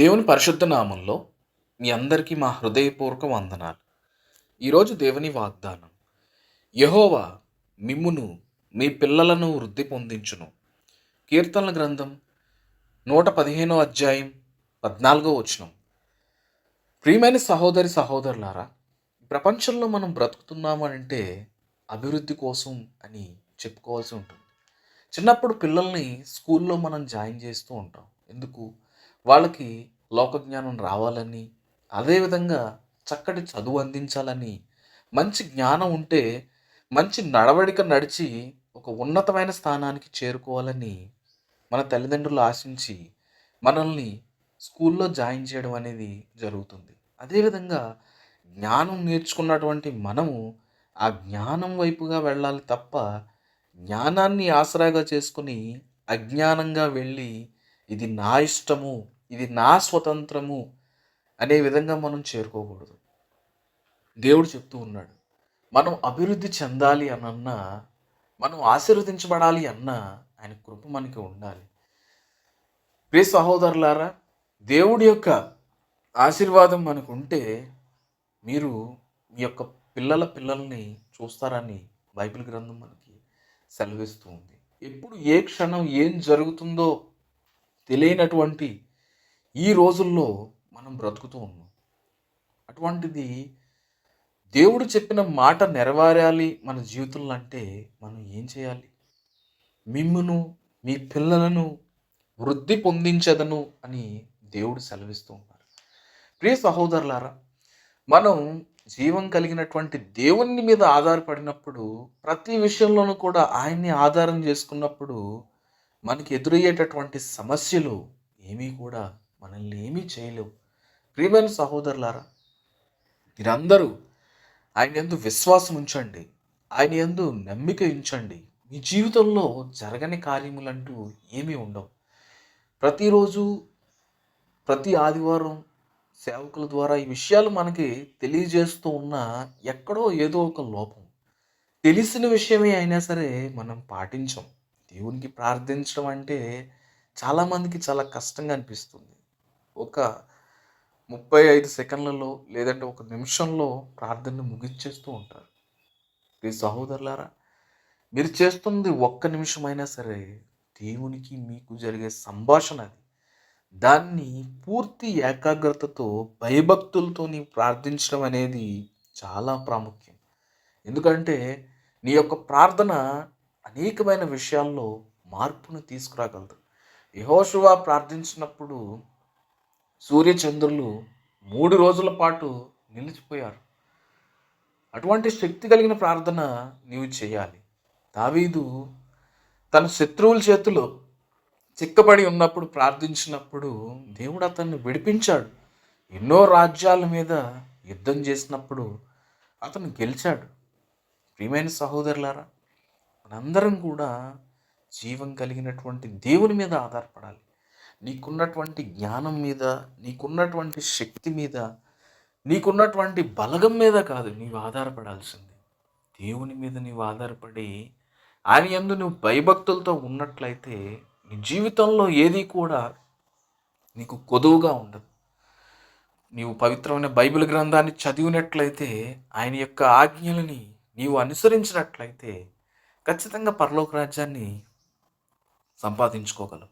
దేవుని పరిశుద్ధ నామంలో మీ అందరికీ మా హృదయపూర్వక వందనాలు. ఈరోజు దేవుని వాగ్దానం యహోవా మిమ్మును మీ పిల్లలను వృద్ధి పొందించును. కీర్తనల గ్రంథం నూట పదిహేనో అధ్యాయం పద్నాలుగో వచనం. ప్రియమైన సహోదరి సహోదరులారా ప్రపంచంలో మనం బ్రతుకుతున్నాము అంటే అభివృద్ధి కోసం అని చెప్పుకోవాల్సి ఉంటుంది. చిన్నప్పుడు పిల్లల్ని స్కూల్లో మనం జాయిన్ చేస్తూ ఉంటాం. ఎందుకు? వాళ్ళకి లోకజ్ఞానం రావాలని అదేవిధంగా చక్కటి చదువు అందించాలని మంచి జ్ఞానం ఉంటే మంచి నడవడిక నడిచి ఒక ఉన్నతమైన స్థానానికి చేరుకోవాలని మన తల్లిదండ్రులు ఆశించి మనల్ని స్కూల్లో జాయిన్ చేయడం అనేది జరుగుతుంది. అదేవిధంగా జ్ఞానం నేర్చుకున్నటువంటి మనము ఆ జ్ఞానం వైపుగా వెళ్ళాలి తప్ప జ్ఞానాన్ని ఆసరాగా చేసుకుని అజ్ఞానంగా వెళ్ళి ఇది నా ఇష్టము ఇది నా స్వతంత్రము అనే విధంగా మనం చేరుకోకూడదు. దేవుడు చెప్తూ ఉన్నాడు మనం అభివృద్ధి చెందాలి అనన్నా మనం ఆశీర్వదించబడాలి అన్నా ఆయన కృప మనకి ఉండాలి. ప్రియ సహోదరులారా దేవుడి యొక్క ఆశీర్వాదం మనకు ఉంటే మీరు మీ యొక్క పిల్లల పిల్లల్ని చూస్తారని బైబిల్ గ్రంథం మనకి సెలవిస్తూ ఉంది. ఎప్పుడు ఏ క్షణం ఏం జరుగుతుందో తెలియనటువంటి ఈ రోజుల్లో మనం బ్రతుకుతూ ఉన్నాం. అటువంటిది దేవుడు చెప్పిన మాట నెరవేరాలి మన జీవితంలో అంటే మనం ఏం చేయాలి? మిమ్మును మీ పిల్లలను వృద్ధి పొందించదను అని దేవుడు సెలవిస్తూ ఉన్నారు. ప్రియ సహోదరులారా మనం జీవం కలిగినటువంటి దేవుని మీద ఆధారపడినప్పుడు ప్రతి విషయంలోనూ కూడా ఆయన్ని ఆధారం చేసుకున్నప్పుడు మనకి ఎదురయ్యేటటువంటి సమస్యలు ఏమీ కూడా మనల్ని ఏమీ చేయలేవు. ప్రియమైన సహోదరులారా మీరందరూ ఆయన ఎందు విశ్వాసం ఉంచండి ఆయన ఎందు నమ్మిక ఉంచండి. మీ జీవితంలో జరగని కార్యములంటూ ఏమీ ఉండవు. ప్రతిరోజు ప్రతి ఆదివారం సేవకుల ద్వారా ఈ విషయాలు మనకి తెలియజేస్తూ ఉన్న ఎక్కడో ఏదో ఒక లోపం. తెలిసిన విషయమే అయినా సరే మనం పాటించం. దేవునికి ప్రార్థించడం అంటే చాలామందికి చాలా కష్టంగా అనిపిస్తుంది. ఒక ముప్పై ఐదు సెకండ్లలో లేదంటే ఒక నిమిషంలో ప్రార్థనను ముగించేస్తూ ఉంటారు. ఈ సహోదరులారా మీరు చేస్తుంది ఒక్క నిమిషమైనా సరే దేవునికి మీకు జరిగే సంభాషణ అది. దాన్ని పూర్తి ఏకాగ్రతతో భయభక్తులతో నీ ప్రార్థించడం అనేది చాలా ప్రాముఖ్యం. ఎందుకంటే నీ యొక్క ప్రార్థన అనేకమైన విషయాల్లో మార్పును తీసుకురాగలదు. యహోషువ ప్రార్థించినప్పుడు సూర్యచంద్రులు మూడు రోజుల పాటు నిలిచిపోయారు. అటువంటి శక్తి కలిగిన ప్రార్థన నీవు చేయాలి. దావీదు తన శత్రువుల చేతిలో చిక్కబడి ఉన్నప్పుడు ప్రార్థించినప్పుడు దేవుడు అతన్ని విడిపించాడు. ఎన్నో రాజ్యాల మీద యుద్ధం చేసినప్పుడు అతను గెలిచాడు. ప్రియమైన సహోదరులారా మనందరం కూడా జీవం కలిగినటువంటి దేవుని మీద ఆధారపడాలి. నీకున్నటువంటి జ్ఞానం మీద నీకున్నటువంటి శక్తి మీద నీకున్నటువంటి బలగం మీద కాదు నీవు ఆధారపడాల్సింది. దేవుని మీద నీవు ఆధారపడి ఆయన యందు నువ్వు భయభక్తులతో ఉన్నట్లయితే నీ జీవితంలో ఏది కూడా నీకు కొదువుగా ఉండదు. నీవు పవిత్రమైన బైబిల్ గ్రంథాన్ని చదివినట్లయితే ఆయన యొక్క ఆజ్ఞలని నీవు అనుసరించినట్లయితే ఖచ్చితంగా పరలోక రాజ్యాన్ని సంపాదించుకోగలవు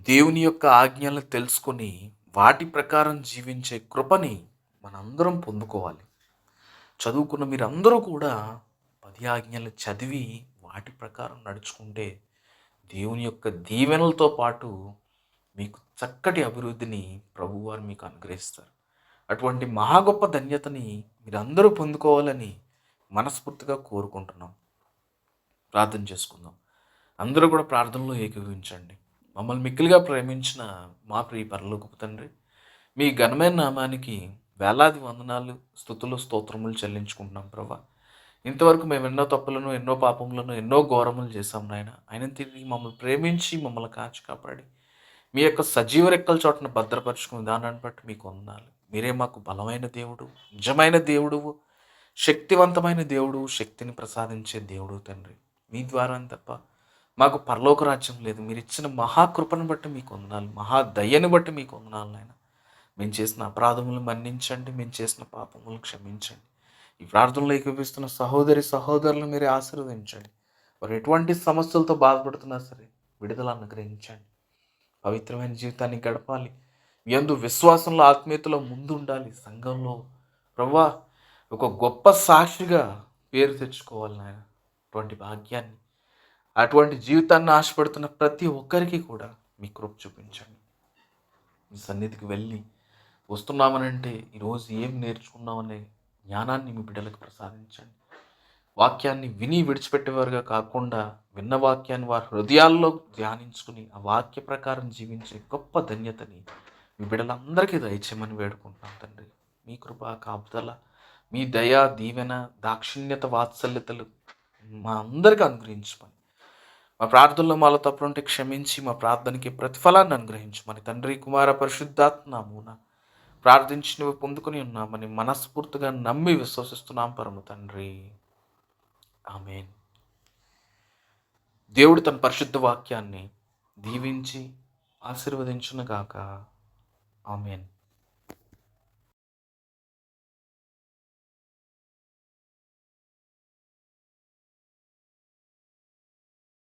దేవుని యొక్క ఆజ్ఞలను తెలుసుకొని వాటి ప్రకారం జీవించే కృపని మనందరం పొందుకోవాలి. చదువుకున్న మీరందరూ కూడా పది ఆజ్ఞలు చదివి వాటి ప్రకారం నడుచుకుంటే దేవుని యొక్క దీవెనలతో పాటు మీకు చక్కటి అభివృద్ధిని ప్రభువారు మీకు అనుగ్రహిస్తారు. అటువంటి మహా గొప్ప ధన్యతని మీరందరూ పొందుకోవాలని మనస్ఫూర్తిగా కోరుకుంటున్నాం. ప్రార్థన చేసుకుందాం. అందరూ కూడా ప్రార్థనలో ఏకీభవించండి. మమ్మల్ని మిక్కిలిగా ప్రేమించిన మా ప్రియ పరలోకపు తండ్రి మీ ఘనమైన నామానికి వేలాది వందనాలు స్థుతులు స్తోత్రములు చెల్లించుకుంటున్నాం ప్రభా. ఇంతవరకు మేము ఎన్నో తప్పులను ఎన్నో పాపములను ఎన్నో ఘోరములు చేశాం నాయన. ఆయన తిరిగి మమ్మల్ని ప్రేమించి మమ్మల్ని కాచి కాపాడి మీ యొక్క సజీవ రెక్కల చోటను భద్రపరుచుకున్న విధానాన్ని బట్టి మీకు వందాలి మీరే మాకు బలమైన దేవుడు నిజమైన దేవుడువు శక్తివంతమైన దేవుడు శక్తిని ప్రసాదించే దేవుడు తండ్రి. మీ ద్వారా తప్ప మాకు పరలోక రాజ్యం లేదు. మీరు ఇచ్చిన మహాకృపను బట్టి మీకు వందనాలు మహాదయ్యను బట్టి మీకు వందనాలు నాయన. మేము చేసిన అపరాధములు మన్నించండి మేము చేసిన పాపములు క్షమించండి. ఈ ప్రార్థనలో ఏకీపిస్తున్న సహోదరి సహోదరులు మీరే ఆశీర్వదించండి. వారు ఎటువంటి సమస్యలతో బాధపడుతున్నా సరే విడుదల అనుగ్రహించండి. పవిత్రమైన జీవితాన్ని గడపాలి. ఎందు విశ్వాసంలో ఆత్మీయతలో ముందు ఉండాలి సంఘంలో ప్రవ్వా ఒక గొప్ప సాక్షిగా పేరు తెచ్చుకోవాలి నాయన. అటువంటి భాగ్యాన్ని అటువంటి జీవితాన్ని ఆశపడుతున్న ప్రతి ఒక్కరికి కూడా మీ కృప చూపించండి. మీ సన్నిధికి వెళ్ళి వస్తున్నామనంటే ఈరోజు ఏం నేర్చుకున్నామనే జ్ఞానాన్ని మీ బిడ్డలకు ప్రసాదించండి. వాక్యాన్ని విని విడిచిపెట్టేవారుగా కాకుండా విన్న వాక్యాన్ని వారి హృదయాల్లో ధ్యానించుకుని ఆ వాక్య ప్రకారం జీవించే గొప్ప ధన్యతని మీ బిడ్డలందరికీ దయచేయమని వేడుకుంటున్నాం తండ్రి. మీ కృప కాపుదల మీ దయా దీవెన దాక్షిణ్యత వాత్సల్యతలు మా అందరికీ అనుగ్రహించమని. మా ప్రార్థనలో మాలో తప్పులుంటే క్షమించి మా ప్రార్థనకి ప్రతిఫలాన్ని అనుగ్రహించమని. తండ్రి కుమార పరిశుద్ధాత్మూన ప్రార్థించినవి పొందుకొని ఉన్నామని మనస్ఫూర్తిగా నమ్మి విశ్వసిస్తున్నాం పరమ తండ్రి. ఆమెన్. దేవుడు తన పరిశుద్ధ వాక్యాన్ని దీవించి ఆశీర్వదించునుగాక. ఆమెన్.